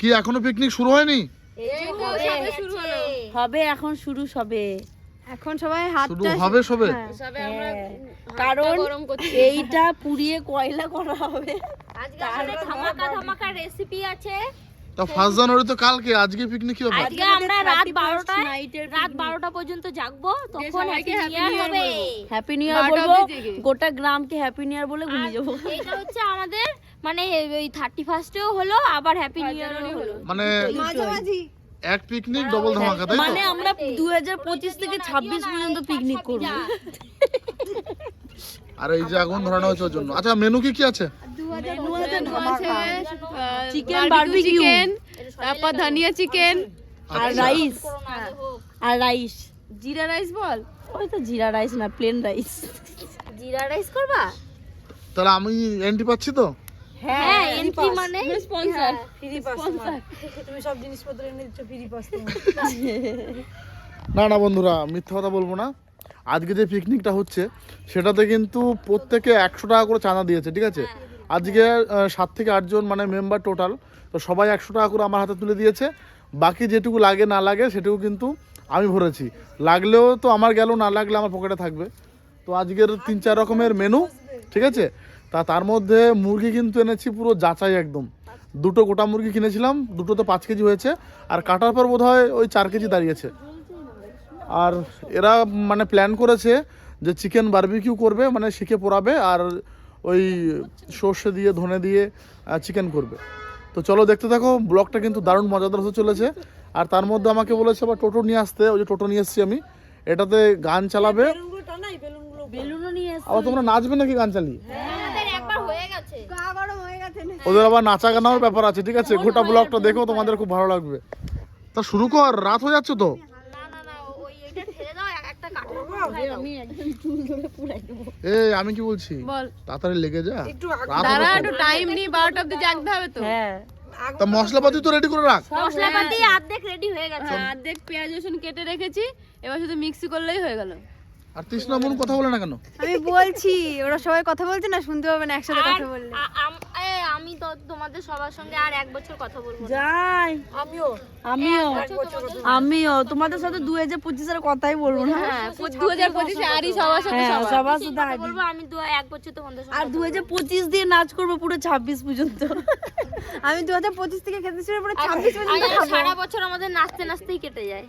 কি এখনও পিকনিক শুরু হয়নি? হবে এখন শুরু সবে। এখন সবাই হাতটা হবে সবে? হ্যাঁ, কারণ এইটা পুড়িয়ে কয়লা করা হবে? আজকে আমাদের ধামাকা ধামাকা রেসিপি আছে। তা ফার্স্ট জানুয়ারি তো কালকে আজকে পিকনিক কি ব্যাপার আজকে আমরা রাত 31st বারোটায় রাত বারোটা পর্যন্ত জাগবো তখন হ্যাপি ইয়ার হবে হ্যাপি নিউ ইয়ার বলব। গোটা গ্রামকে হ্যাপি নিউ ইয়ার বলে ঘুমিয়ে যাব। এটা হচ্ছে আমাদের মানে ওই থার্টি ফার্স্টেও হলো আবার হ্যাপি নিউ ইয়ারও হলো। মানে মাঝামাঝি। এক পিকনিক ডবল ধামাকা তাই মানে আমরা দু হাজার পঁচিশ থেকে ছাব্বিশ পর্যন্ত পিকনিক করব। আর এই যে আগুন ধরানো হয়েছে ওর জন্য। আচ্ছা মেনু কি কি আছে? চিকেন বারবিকিউ তারপর ধনিয়া চিকেন আর রাইস হোক। আর রাইস জিরা রাইস বল? ওই তো জিরা রাইস না প্লেন রাইস জিরা রাইস করবা? তাহলে আমি এন্ট্রি পাচ্ছি তো? হ্যাঁ এন্ট্রি মানে? স্পন্সর ফ্রি পাস তুমি সব জিনিসপত্র এনে দিচ্ছ ফ্রি পাস না না বন্ধুরা মিথ্যা কথা বলব না। আজকে যে পিকনিকটা হচ্ছে সেটাতে কিন্তু প্রত্যেকে একশো টাকা করে চাঁদা দিয়েছে ঠিক আছে? আজকে সাত থেকে আটজন মানে মেম্বার টোটাল তো সবাই একশো টাকা করে আমার হাতে তুলে দিয়েছে। বাকি যেটুকু লাগে না লাগে সেটুকু কিন্তু আমি ভরেছি। লাগলেও তো আমার গেল না লাগলে আমার পকেটে থাকবে। তো আজকের তিন চার রকমের মেনু ঠিক আছে? তা তার মধ্যে মুরগি কিন্তু এনেছি পুরো যাচাই একদম। দুটো গোটা মুরগি কিনেছিলাম দুটোতে পাঁচ কেজি হয়েছে আর কাটার পর বোধ হয় ওই চার কেজি দাঁড়িয়েছে। আর এরা মানে প্ল্যান করেছে যে চিকেন বারবিকিউ করবে মানে শিখে পোড়াবে আর ওই সর্ষে দিয়ে ধনে দিয়ে চিকেন করবে। তো চলো দেখতে থাকো ব্লগটা কিন্তু দারুণ মজাদার হতে চলেছে। আর তার মধ্যে আমাকে বলেছে আবার টোটো নিয়ে আসতে। ওই যে টোটো নিয়ে এসেছি আমি। এটাতে গান চালাবে। বেলুনও নিয়ে এসে আবার তোমরা নাচবে নাকি গান চালিয়ে? ওদের আবার নাচা গানার ব্যাপার আছে ঠিক আছে? গোটা ব্লগটা দেখো তোমাদের খুব ভালো লাগবে। তা শুরু কর রাত হয়ে যাচ্ছে তো। না না না ওই এটা ঠেলে দাও এক- একটা কাঠের আমি একদম চুল ধরে পুরাই দেবো। এ আমি কি বলছি? বল। তাড়াতাড়ি লেগে যা। দাঁড়া একটু টাইম নি জাগতে হবে তো। হ্যাঁ। তা মশলাপাতি তো রেডি করে রাখ। মশলাপাতি অর্ধেক রেডি হয়ে গেছে। অর্ধেক পেঁয়াজ রসুন কেটে রেখেছি। এবার শুধু মিক্সি করলেই হয়ে গেল। আর তৃষ্ণা বোন কথা বলে না কেন? আমি বলছি ওরা সবাই কথা বলছে না শুনতে পাবে না একসাথে কথা বললে। আম- তো তোমাদের সবার সঙ্গে আর এক বছর কথা বলব যাই। আমিও। আমিও। আমিও। তোমাদের সাথে দু হাজার পঁচিশের কথাই বলব না। হ্যাঁ দু হাজার পঁচিশে আরই সবার সাথে হ্যাঁ সবার। সাথে বলব আমি দু এক বছর তোমাদের আর দু হাজার পঁচিশ দিয়ে নাচ করব পুরো ছাব্বিশ পর্যন্ত। আমি দু হাজার পঁচিশ থেকে খেতে শুরু করে ছাব্বিশ এই সারা বছর আমাদের নাচতে নাচতেই কেটে যায়।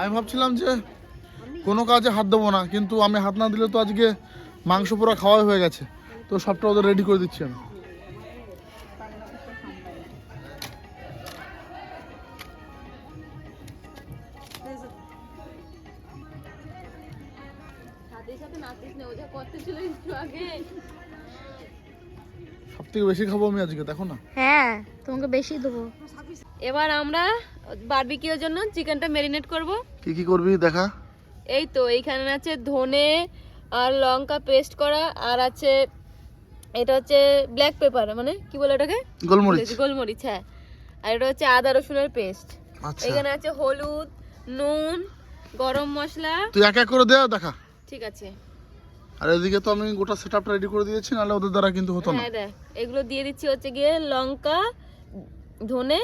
আমি ভাবছিলাম যে কোনো কাজে হাত দেবো না কিন্তু আমি হাত না দিলে তো আজকে মাংস পুরো খাওয়াই হয়ে গেছে। তো সবটা ওদের রেডি করে দিচ্ছি আমি। সব থেকে বেশি খাব আমি আজকে দেখো না। হ্যাঁ তোমাকে বেশি দেবো। এবার আমরা বারবিকিউর জন্য চিকেনটা ম্যারিনেট করব। কি কি করবি দেখা? এই তো এইখানে আছে ধনে আর লঙ্কা পেস্ট করা আর আছে এটা হচ্ছে ব্ল্যাক পেপার মানে কি বলে এটাকে গোলমরিচ। গোলমরিচ হ্যাঁ। আর এটা হচ্ছে আদা রসুনের পেস্ট। আচ্ছা। এখানে আছে হলুদ নুন গরম মশলা। তুই এক এক করে দে দেখা। ঠিক আছে। আর এদিকে তো আমি গোটা সেট আপটা রেডি করে দিয়েছি নাহলে ওদের দ্বারা কিন্তু হতো না। হ্যাঁ দেখ এগুলো দিয়ে দিচ্ছি হচ্ছে গিয়ে লঙ্কা ধনে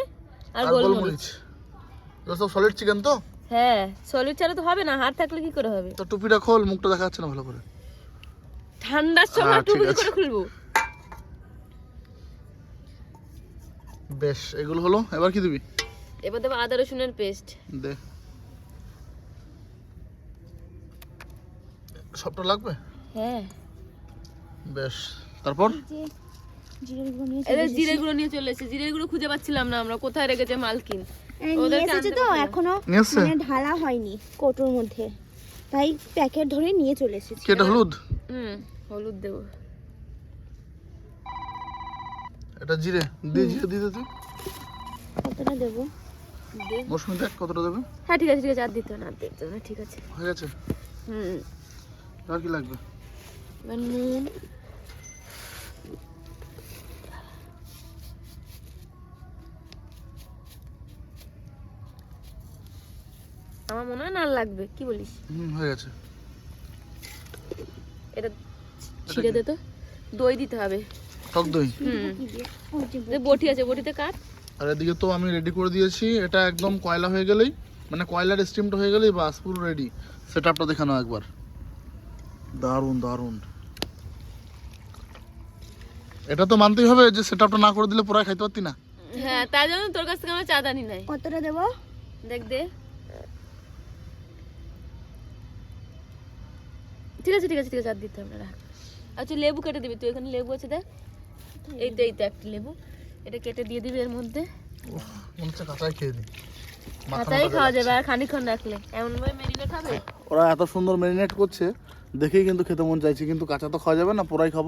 আর গোলমরিচ। সব সলিড চিকেন তো? হ্যাঁ সলিড ছাড়া তো হবে না হাত থাকলে কি করে হবে? তো টুপিটা খোল মুখটা দেখা যাচ্ছে না ভালো করে। ঠান্ডার সময় হ্যাঁ, টুপি করে খুলবো। বেশ এগুলো হলো এবার কি দিবি? এবার দেবো আদা রসুনের পেস্ট দে। সবটা লাগবে? হ্যাঁ। বেশ তারপর? জিরে গুঁড়ো নিয়ে চলে এসেছে। জিরে গুঁড়ো খুঁজে পাচ্ছিলাম না আমরা কোথায় রেখেছে মালকিন? ওদের এসেছে তো এখনও মানে ঢালা হয়নি কোটোর মধ্যে। তাই প্যাকেট ধরে নিয়ে চলে এসেছি। এটা হলুদ? হুম হলুদ দেবো। এটা জিরে? দিয়ে জিরে দিয়ে দে তুই কতটা দেবো? মৌসুমি দেখ কতটা দেবে। হ্যাঁ ঠিক আছে ঠিক আছে আর দিতে হবে না দিতে না ঠিক আছে। হয়ে গেছে? হুম। আর কি লাগবে? নুন। আমার মনে হয় না লাগবে। কি বলিস? হুম হয়ে গেছে। এটা ছিঁড়ে দে তো। দই দিতে হবে। টক দই? হুম। বটি। আছে বটিতে কাট। আর এদিকে তো আমি রেডি করে দিয়েছি। এটা একদম কয়লা হয়ে গেলেই মানে কয়লার স্টিমটা হয়ে গেলেই বাস পুরো রেডি সেট আপটা দেখানো একবার। দারুণ দারুণ। এটা তো মানতেই হবে যে সেট আপটা না করে দিলে পুরাই খাইতে পারতি না। হ্যাঁ তাই জন্য তোর কাছ থেকে আমরা চাঁদা নি নাই। কতটা দেবো? দেখ দে। ঠিক আছে ঠিক আছে ঠিক আছে আর দিতে হবে না রাখ। আচ্ছা লেবু কেটে দিবি তুই এখানে লেবু আছে দেখ। এই তো এই তো একটা লেবু। এটা কেটে দিয়ে দিবি এর মধ্যে। কাঁচাই খাওয়া যাবে আর খানিক্ষণ রাখলে। এমন ভাবে মেরিনেট হবে? ওরা এত সুন্দর মেরিনেট করছে দেখেই কিন্তু খেতে মন চাইছে কিন্তু কাঁচা তো খাওয়া যাবে না পুরাই খাব।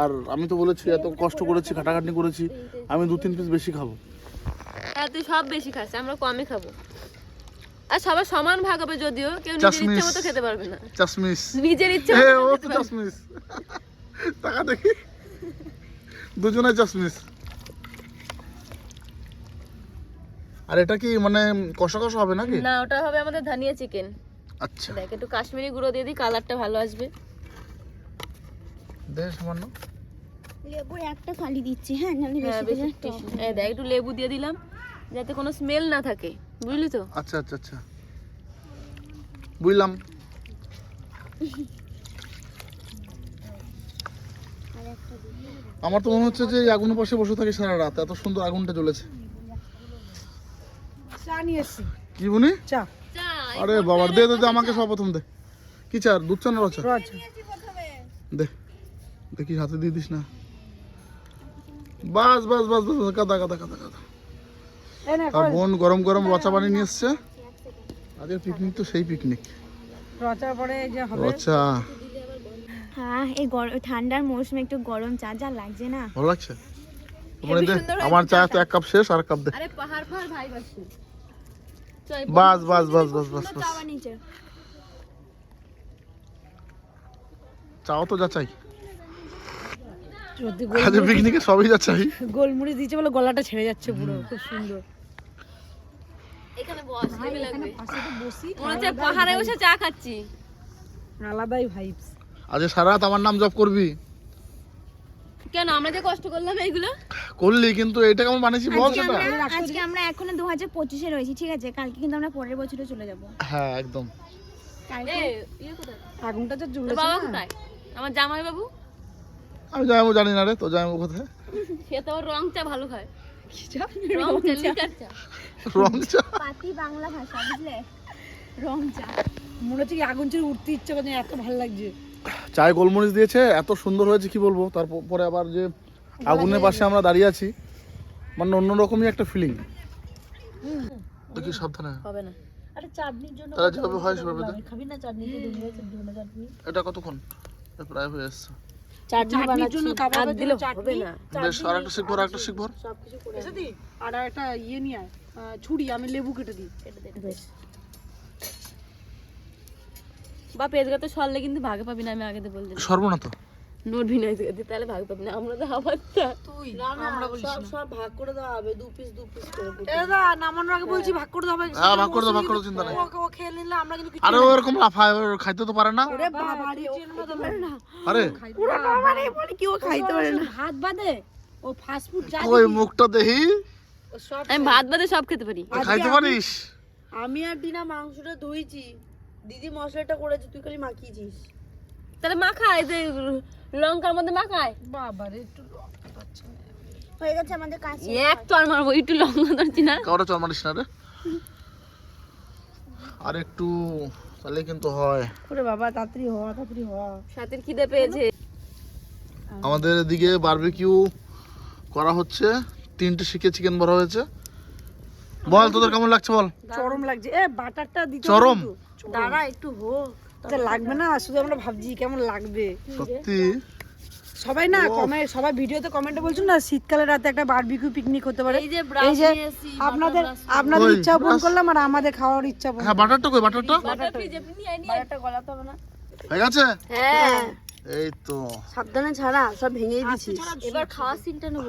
আর আমি তো বলেছি এত কষ্ট করেছি খাটাখাটনি করেছি আমি দু তিন পিস বেশি খাব। হ্যাঁ তুই সব বেশি খাস আমরা কমই খাব। আর সবার সমান ভাগ হবে যদিও কেউ নিজের চাশমিশ। ইচ্ছে মতো খেতে পারবে না। চাশমিস নিজের ইচ্ছে মতো ও তো। চাশমিস টাকা দেখি। দুজনে চাশমিস আর এটা কি মানে কষা কষা হবে নাকি? না ওটা হবে আমাদের ধনিয়া চিকেন। আচ্ছা। দেখ একটু কাশ্মীরি গুঁড়ো দিয়ে দিই কালারটা ভালো আসবে। দে সামান্য লেবুর একটা ফালি দিচ্ছি হ্যাঁ নাহলে হ্যাঁ বেশি বেশি এই দেখ একটু লেবু দিয়ে দিলাম যাতে কোনো স্মেল না থাকে। বুঝলি তো? আচ্ছা আচ্ছা আচ্ছা। বুঝলাম। আমার তো মনে হচ্ছে যে এই আগুনের পাশে বসে থাকি সারা রাত। এত সুন্দর আগুনটা জ্বলেছে। চা নিয়ে এসছি। কি বুনি? চা। আরে বাবা দে দে দে আমাকে সব প্রথম দে। কি চা? দুধ চা না রচা দে। দেখি হাতে দিয়ে দিস না। বাস বাস বাস বাস কাদা কাদা কাদা কাদা। আর বোন গরম গরম রচা বানিয়ে নিয়ে এসছে। আজকের পিকনিক তো সেই পিকনিক রচার পরে যে হবে। রচা। হ্যাঁ এই গরম ঠান্ডার মৌসুমে একটু গরম চা যা লাগছে না। ভালো লাগছে? দে আমার চা তো এক কাপ শেষ আর কাপ দে। আরে পাহাড় পাহাড় ভাই বাসি। বাস বাস বাস বাস বাস। বাস চাও তো যা চাই। আজ পিকনিকে সবই যা চাই গোলমুড়ি দিয়েছে বলে গলাটা ছেড়ে যাচ্ছে পুরো খুব সুন্দর। এখানে বস তো বসি মনে হচ্ছে পাহাড়ে বসে চা খাচ্ছি। আলাদাই ভাইবস আজ সারা রাত আমার নাম জপ করবি? কেন আমরা যে কষ্ট করলাম এইগুলো? করলি কিন্তু এটা কেমন বানিয়েছি বল সেটা। আমরা আজকে আমরা এখনও দু হাজার পঁচিশে রয়েছি ঠিক আছে? কালকে কিন্তু আমরা পরের বছরে চলে যাব। হ্যাঁ একদম। কালকে এ ইয়ে কোথায়? আগুনটা তোর জ্বলেছে বাবা কোথায়? আমার জামাই বাবু আমি যাব জানি না রে তো যাব কোথায়? সে তো আবার রং চা ভালো খায়। রং চা লিকার চা। রং চা? পাতি বাংলা ভাষা বুঝলে? রং চা। মনে হচ্ছে কি আগুন ছেড়ে উঠতে ইচ্ছে করছে এত ভালো লাগছে। চায় গোলমরিচ দিয়েছে এত সুন্দর হয়েছে কি বলব? তারপরে আবার যে আগুনের পাশে আমরা দাঁড়িয়ে আছি মানে অন্যরকমই একটা ফিলিং দেখি সাবধানে। হবে না। আরে চাটনির জন্য তারা যেভাবে হয় সেভাবে খাবি না চাটনি। এটা কতক্ষণ? প্রায় হয়ে এসছে। চাটনির জন্য আর দিলে হবে না। বেশ আর একটা শিখব আর একটা শিখব? সবকিছু করে। এসে দি আর একটা ইয়ে নিয়ে আয় ছুরি আমি লেবু কেটে দিই। বেশ। বা পেজগা তো সরলে কিন্তু ভাগে পাবি না আমি আগে তো সরবো না তো? নোট ভিনাই দিতে তাহলে ভাগে পাবি না। আমরা তো আবার তুই আমরা বলিস সব সব ভাগ করে দেওয়া হবে দু পিস দু পিস করে দাদা নামানোর আগে বলছি ভাগ করে দেওয়া হবে হ্যাঁ ভাগ করে দাও ভাগ করে দাও চিন্তা নেই। ও ও খেয়ে নিলে আমরা কিন্তু কিছু আরে ও লাফায় ও খাইতে তো পারে না। ওরে বাবা রে খেতে পারে না। আরে। ওরে বাবা রে বলে কি ও খাইতে পারে না। ভাত বাদে ও ফাস্ট ফুড যা ওই মুখটা দেখি? সব আমি ভাত বাদে সব খেতে পারি। খাইতে পারিস? আমি আর দিনা মাংসটা ধুইছি। দিদি মশলাটা করেছে তুই খালি মাখিয়েছিস। তাহলে মাখায় যে লঙ্কার মধ্যে মাখায়? বাবা রে একটু হয়ে গেছে আমাদের কাজ। এক চর মারবো একটু লঙ্কা ধরছি না। কাউরে চল মারিস না রে। আর একটু তাহলে কিন্তু হয়। ওরে বাবা তাড়াতাড়ি হওয়া তাড়াতাড়ি হওয়া সাথের খিদে পেয়েছে। আমাদের এদিকে বারবিকিউ করা হচ্ছে। তিনটে শিখে চিকেন ভরা হয়েছে। বল তোদের কেমন লাগছে বল? চরম লাগছে। এ বাটারটা দিতে চরম? দাঁড়া একটু হোক। তা লাগবে না? শুধু আমরা ভাবছি কেমন লাগবে। সত্যি? সবাই না কমেন্ট সবাই ভিডিওতে কমেন্টে বলছো না শীতকালে রাতে একটা বারবিকিউ পিকনিক হতে পারে? এই যে আপনাদের আপনাদের ইচ্ছা পূরণ করলাম আর আমাদের খাওয়ার ইচ্ছা পূরণ হ্যাঁ বাটারটা কই বাটারটা বাটারটা গলাতে হবে না। হয়ে গেছে? হ্যাঁ। এই তো। সাবধানে ছাড়া সব ভেঙেই দিচ্ছিস এবার খাওয়ার সিনটা নেব।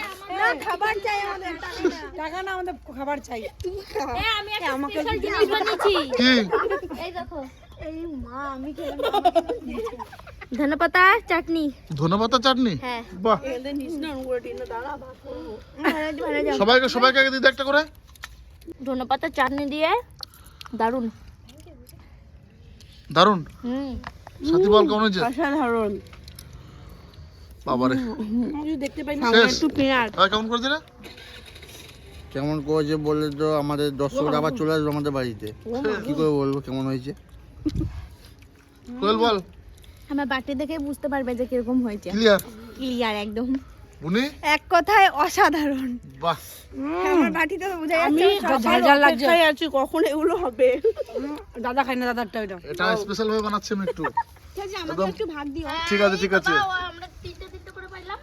খাবার চাই আমাদের টাকা না। আমাদের খাবার চাই। আমি একটা স্পেশাল জিনিস বানিয়েছি। এই দেখো। এই মা আমি খেলাম ধনেপাতা চাটনি। ধনেপাতা চাটনি? হ্যাঁ। বাহ। সবাইকে সবাইকে আগে দিতে একটা করে? ধনেপাতা চাটনি দিয়ে দারুণ দারুণ হুম। সাথী বল কেমন হয়েছে? অসাধারণ। বাবারে। দেখতে পাই শেষ। একটু পেঁয়াজ। কেমন করেছে রে? কেমন করেছে বললে তো আমাদের দর্শকরা আবার চলে আসবে আমাদের বাড়িতে। কি করে বলব কেমন হয়েছে? কোয়েল বল। আমার বাটি দেখে বুঝতে পারবে যে কীরকম হয়েছে। ক্লিয়ার? ক্লিয়ার একদম। উনি? এক কথায় অসাধারণ। বাহ। আমার বাটিতে তো বোঝা আমি ঝাল ঝাল লাগছে। আছি কখন এগুলো হবে? দাদা খাই না দাদারটা এটা। স্পেশাল ভাবে বানাচ্ছি আমি একটু। ঠিক আছে আমাকে একটু ভাগ দিও। ঠিক আছে ঠিক আছে। আমরা তিনটে তিনটে করে পাইলাম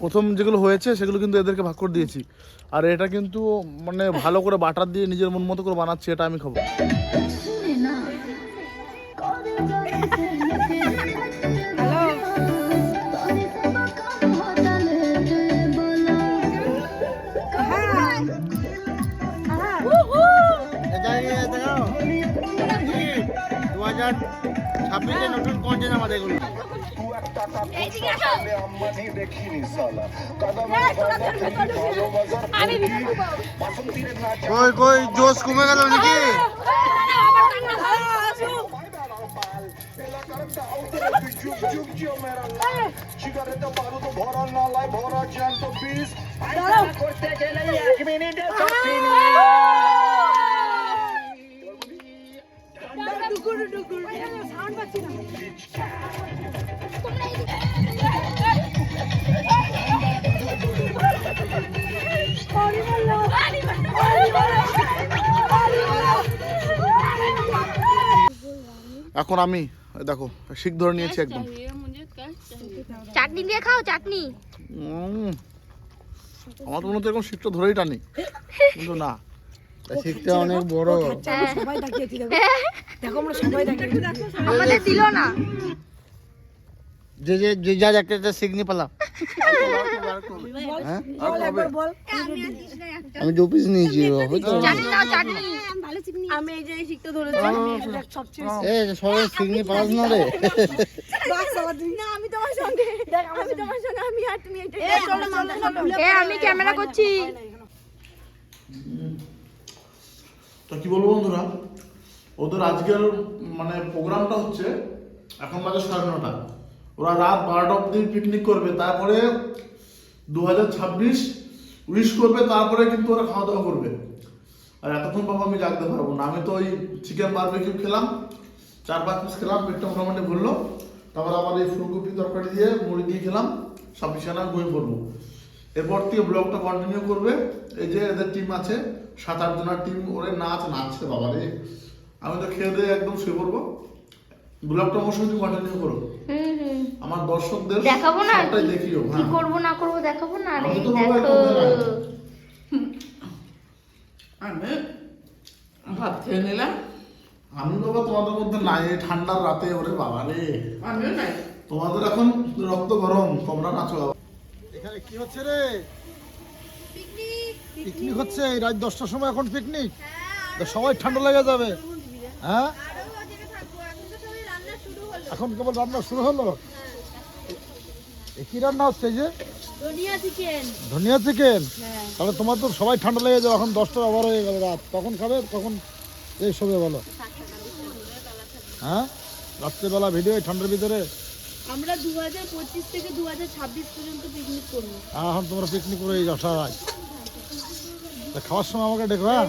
প্রথম যেগুলো হয়েছে, সেগুলো কিন্তু এদেরকে ভাগ করে দিয়েছি। আর এটা কিন্তু মানে ভালো করে বাটার দিয়ে নিজের মন মতো করে বানাচ্ছি, এটা আমি খাব। দু হাজার ছাব্বিশে নতুন কন্টেন্ট আমাদের এগুলো। আম্মানি দেখিনি সালা কই কই জোশ কমে গেল নাকি করতে গেলে এক এখন আমি দেখো শিখ ধরে নিয়েছি একদম। চাটনি দিয়ে খাও চাটনি। উম, আমার তো মনে হচ্ছে এখন শিখটা ধরেই টানি। কিন্তু না শিখতে অনেক বড়। সবাই দেখো দেখো আমরা সবাই আমাদের দিল না। যে যে যে যা একটা একটা সিগনি পেলাম আমি দু পিস নিয়েছি সিগনি পাস না রে। আমি ক্যামেরা করছি। তো কি বলব বন্ধুরা? ওদের আজকের মানে প্রোগ্রামটা হচ্ছে এখন বাজে সাড়ে নটা। ওরা রাত বারোটা অব্দি পিকনিক করবে, তারপরে দু হাজার ছাব্বিশ উইশ করবে, তারপরে কিন্তু ওরা খাওয়া দাওয়া করবে। আর এতক্ষণ বাবা আমি জাগতে পারব না। আমি তো ওই চিকেন বারবিকিউ খেলাম, চার পাঁচ পিস খেলাম, পেটটা মোটামুটি ভরলো। তারপর আবার এই ফুলকপি তরকারি দিয়ে মুড়ি দিয়ে খেলাম, সব বিছানা বই পড়ব। এরপর থেকে ব্লগটা কন্টিনিউ করবে। এই যে এদের টিম আছে, সাত আট জনের টিম ওরে নাচ নাচছে বাবা রে আমি তো খেয়ে দিয়ে একদম শুয়ে পড়ব। ব্লগটা অবশ্যই তুমি কন্টিনিউ করো। হুম হুম। আমার দর্শকদের দেখাবো না সবটাই দেখিও কি হ্যাঁ। করব না করব দেখাবো না? এই দেখো। আমি ভাত খেয়ে নিলাম। আমি বাবা তোমাদের মধ্যে নাই ঠান্ডার রাতে ওরে বাবা রে। আমিও নাই। তোমাদের এখন রক্ত গরম তোমরা নাচো। এখানে কি হচ্ছে রে? পিকনিক হচ্ছে রাত দশটার সময় এখন পিকনিক। তো সবাই ঠান্ডা লেগে যাবে। হ্যাঁ? এখন কেবল রান্না শুরু হলো? এ কি রান্না হচ্ছে যে? ধনিয়া চিকেন। তাহলে তোমার তো সবাই ঠান্ডা লেগে যাবে এখন দশটা ওভার হয়ে গেল রাত। তখন খাবে? তখন এই সবে বলো। হ্যাঁ? রাত্রেবেলা ভিডিও ঠান্ডার ভিতরে? আমরা দু হাজার পঁচিশ থেকে দু হাজার ছাব্বিশ পর্যন্ত পিকনিক করব। আর এখন তোমরা পিকনিক করে এই অসহায় তা খাওয়ার সময় আমাকে ডেকো হ্যাঁ?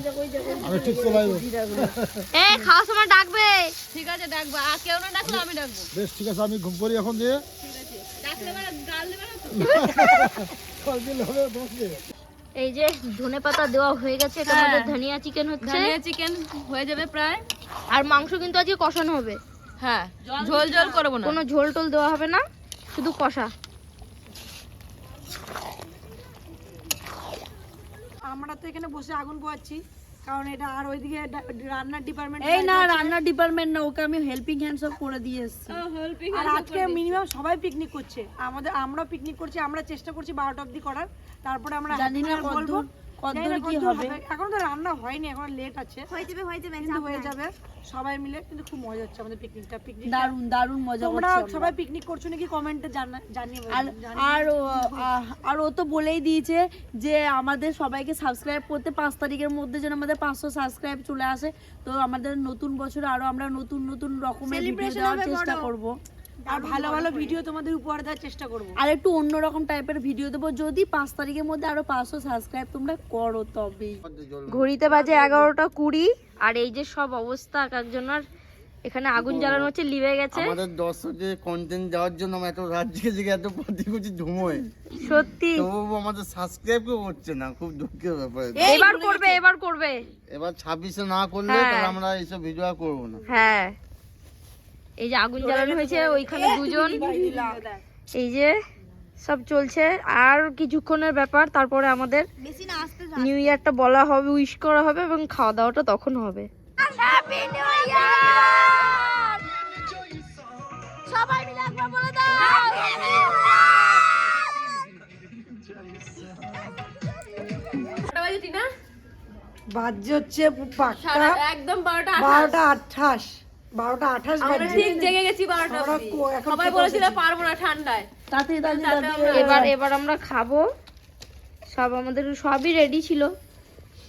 আমি ঠিক চলে আসব। এ খাওয়ার সময় ডাকবে। ঠিক আছে ডাকবো। আর কেউ না ডাকলে আমি ডাকবো। বেশ ঠিক আছে আমি ঘুম করি এখন দিয়ে। ডাকলে এবার গাল দেবে না তো? কল দিলে হবে তোমাকে এই যে ধনে পাতা দেওয়া হয়ে গেছে এটা আমাদের ধনিয়া চিকেন হচ্ছে। ধনিয়া চিকেন হয়ে যাবে প্রায়। আর মাংস কিন্তু আজকে কষানো হবে। হ্যাঁ ঝোল ঝোল করব না। কোনো ঝোল টোল দেওয়া হবে না শুধু কষা। আমরা তো এখানে বসে আগুন পোয়াচ্ছি কারণ এটা আর ওইদিকে রান্নার ডিপার্টমেন্ট এই না রান্নার ডিপার্টমেন্ট না ওকে আমি হেল্পিং হ্যান্ড সব করে দিয়ে এসেছি। আর আজকে মিনিমাম সবাই পিকনিক করছে। আমাদের আমরা পিকনিক করছি আমরা চেষ্টা করছি বারোটা অবধি করার। তারপরে আমরা জানি না বলব কতদূর- কি হবে। এখন তো রান্না হয়নি এখন লেট আছে। হয়ে যাবে হয়ে যাবে কিন্তু হয়ে যাবে। সবাই মিলে কিন্তু খুব মজা হচ্ছে আমাদের পিকনিকটা পিকনিক দারুণ দারুণ মজা তোমরা করছি আমরা। সবাই পিকনিক করছ নাকি কমেন্টে জানিয়ে আর আর ও- আর ও তো বলেই দিয়েছে যে আমাদের সবাইকে সাবস্ক্রাইব করতে পাঁচ তারিখের মধ্যে যেন আমাদের পাঁচশো সাবস্ক্রাইব চলে আসে। তো আমাদের নতুন বছর আরও আমরা নতুন নতুন রকমের ভিডিও দেওয়ার চেষ্টা করব। আর ভালো ভালো ভিডিও তোমাদের উপহার দেওয়ার চেষ্টা করব। আর একটু অন্যরকম টাইপের ভিডিও দেবো। যদি পাঁচ তারিখের মধ্যে আরও পাঁচশো সাবস্ক্রাইব তোমরা করো তবেই। ঘড়িতে বাজে এগারোটা কুড়ি আর এই যে সব অবস্থা এক একজনের এখানে আগুন জ্বালানো হচ্ছে লিভে গেছে। আমাদের দর্শকের কন্টেন্ট দেওয়ার জন্য আমরা এত রাত জেগে জেগে এত পতি কুচি ঘুমোয় সত্যি। তবু আমাদের সাবস্ক্রাইব কেউ না খুব দুঃখের ব্যাপার এবার করবে এবার করবে। এবার ছাব্বিশে না করলে হ্যাঁ। তাহলে আমরা এইসব ভিডিও করব না। হ্যাঁ। এই যে আগুন জ্বালানো হয়েছে ওইখানে দুজন। এই যে সব চলছে। আর কিছুক্ষণের ব্যাপার তারপরে আমাদের নিউ ইয়ারটা বলা হবে উইশ করা হবে এবং খাওয়া দাওয়াটা তখন হবে। সবাই মিলে একবার বলে দাও। বাজে হচ্ছে পাক্কা একদম বারোটা বারোটা আঠাশ। বারোটা আঠাশ বাজে। ঠিক জেগে গেছি বারোটা সবাই বলেছিল পারব না ঠান্ডায়। এবার এবার আমরা খাব। সব আমাদের সবই রেডি ছিল।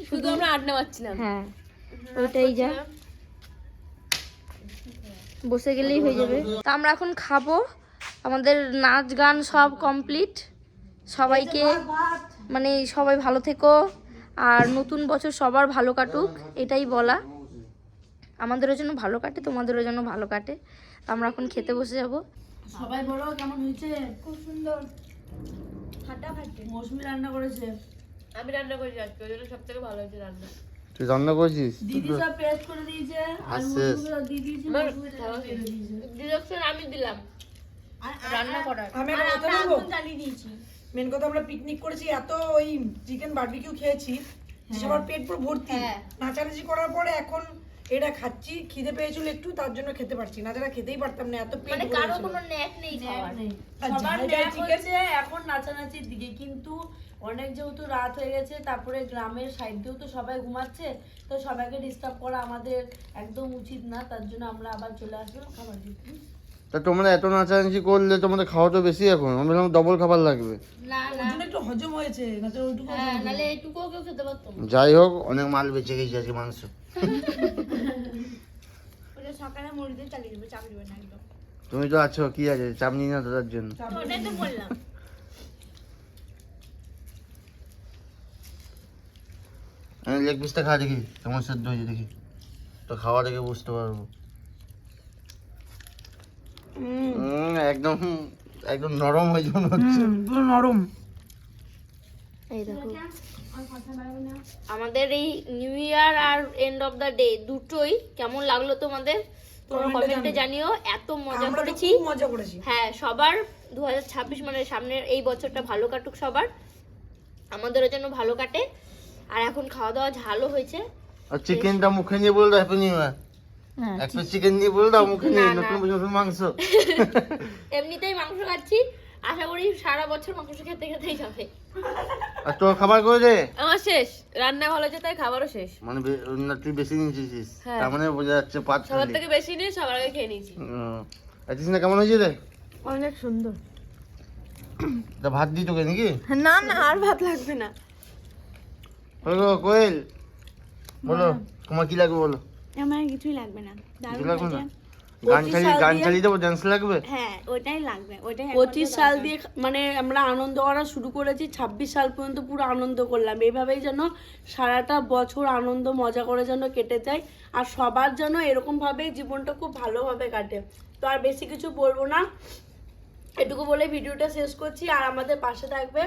শুধু আমরা আড্ডা মারছিলাম। হ্যাঁ ওইটাই যা। বসে গেলেই হয়ে যাবে। তা আমরা এখন খাব। আমাদের নাচ গান সব কমপ্লিট সবাইকে মানে সবাই ভালো থেকো। আর নতুন বছর সবার ভালো কাটুক এটাই বলা। আমাদেরও জন্য ভালো কাটে তোমাদেরও জন্য ভালো কাটে। তা আমরা এখন খেতে বসে যাব। সবাই বলো কেমন হয়েছে? খুব সুন্দর। ফাটাফাটি মৌসুমি রান্না করেছে? আমি রান্না করেছি আজকে ওই জন্য সব থেকে ভালো হয়েছে রান্না। তুই রান্না করছিস? দিদি সব পেস্ট করে দিয়েছে আর হাসছিস? মৌসুমিগুলো দিয়েছে মৌসুমিটা দিয়ে দিয়েছে। ডিরেকশন আমি দিলাম। রান্না করার। আমি দিয়েছি। মেন কথা আমরা পিকনিক করেছি এত ওই চিকেন বারবিকিউ খেয়েছি যে সবার পেট পুরো ভর্তি। নাচানাচি করার পরে এখন এটা খাচ্ছি খিদে পেয়েছিল একটু তার জন্য খেতে পারছি না। যারা খেতেই পারতাম না এত পেট মানে কারও কোনো ন্যাক নেই খাওয়ার। সবার ন্যাক হচ্ছে এখন নাচানাচির দিকে কিন্তু অনেক যেহেতু রাত হয়ে গেছে তারপরে গ্রামের সাইড দিয়েও তো সবাই ঘুমাচ্ছে তো সবাইকে ডিস্টার্ব করা আমাদের একদম উচিত না তার জন্য আমরা আবার চলে আসব। খাবার দিতে তা তোমরা এত নাচানাচি করলে তোমাদের খাওয়া তো বেশি এখন। আমি বললাম ডবল খাবার লাগবে। না একটু হজম হয়েছে না তো ওইটুকু নাহলে এইটুকুও কেউ খেতে পারতো যাই হোক অনেক মাল বেঁচে গেছে আজকে মাংস ওটা সকালে মুড়ি দিয়ে চালিয়ে দেবে চাপ দেবে না একদম। তুমি তো আছো কি আছে? চাপ নিই না তোদের জন্য। ওটাই তো বললাম। আমি লেগ পিসটা খা দেখি কেমন সেদ্ধ হয়েছে দেখি। তো খাওয়া দেখে বুঝতে পারব। একদম একদম নরম হয়ে হচ্ছে পুরো নরম। এই দেখো। আমাদের এই নিউ ইয়ার আর এন্ড অফ দ্য ডে দুটোই কেমন লাগল তোমাদের? তোমরা কমেন্টে জানিও। এত মজা করেছি। মজা করেছি। হ্যাঁ সবার দু মানে সামনের এই বছরটা ভালো কাটুক সবার। আমাদেরও যেন ভালো কাটে। আর এখন খাওয়া দাওয়া ঝালও হয়েছে। আর চিকেনটা মুখে নিয়ে বলে দাও হ্যাপি নিউ ইয়ার এক পিস চিকেন নিয়ে বলে দাও মুখে নিয়ে নতুন নতুন মাংস। এমনিতেই মাংস খাচ্ছি। আশা করি সারা বছর মাংস খেতে খেতেই যাবে আর তোর খাবার করে দে আমার শেষ। রান্না ভালো হয়েছে তাই খাবারও শেষ। মানে না, তুই বেশি নিয়েছিস? হ্যাঁ। তার মানে বোঝা যাচ্ছে পাঁচ সবার থেকে বেশি নিয়ে সবার আগে খেয়ে নিয়েছি। আছিস না কেমন হয়েছে রে? অনেক সুন্দর। তা ভাত দিই তোকে নাকি? না না আর ভাত লাগবে না। হলো কোয়েল। বলো তোমার কি লাগবে বলো? আমার কিছুই লাগবে না। কিছু লাগবে না? গান চালিয়ে গান চালিয়ে দেবো ডান্স লাগবে? হ্যাঁ ওইটাই লাগবে ওইটাই পঁচিশ সাল দিয়ে মানে আমরা আনন্দ করা শুরু করেছি ছাব্বিশ সাল পর্যন্ত পুরো আনন্দ করলাম। এইভাবেই যেন সারাটা বছর আনন্দ মজা করে যেন কেটে যায় আর সবার যেন এরকম ভাবে জীবনটা খুব ভালোভাবে কাটে। তো আর বেশি কিছু বলব না। এটুকু বলে ভিডিওটা শেষ করছি আর আমাদের পাশে থাকবে।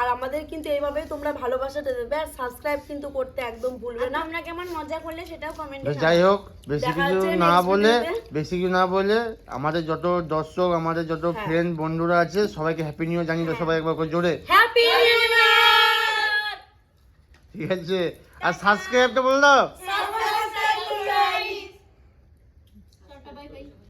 আর আমাদের কিন্তু এইভাবে তোমরা ভালোবাসাটা দেবে আর সাবস্ক্রাইব কিন্তু করতে একদম ভুলবে না। তোমরা কেমন মজা করলে সেটাও কমেন্টে যাই হোক বেশি কিছু না বলে বেশি কিছু না বলে আমাদের যত দর্শক আমাদের যত হ্যাঁ। ফ্রেন্ড বন্ধুরা আছে সবাইকে হ্যাপি নিউ ইয়ার জানিয়ে দাও সবাই একবার করে জোরে। হ্যাপি নিউ ঠিক আছে? আর সাবস্ক্রাইবটা বলে দাও।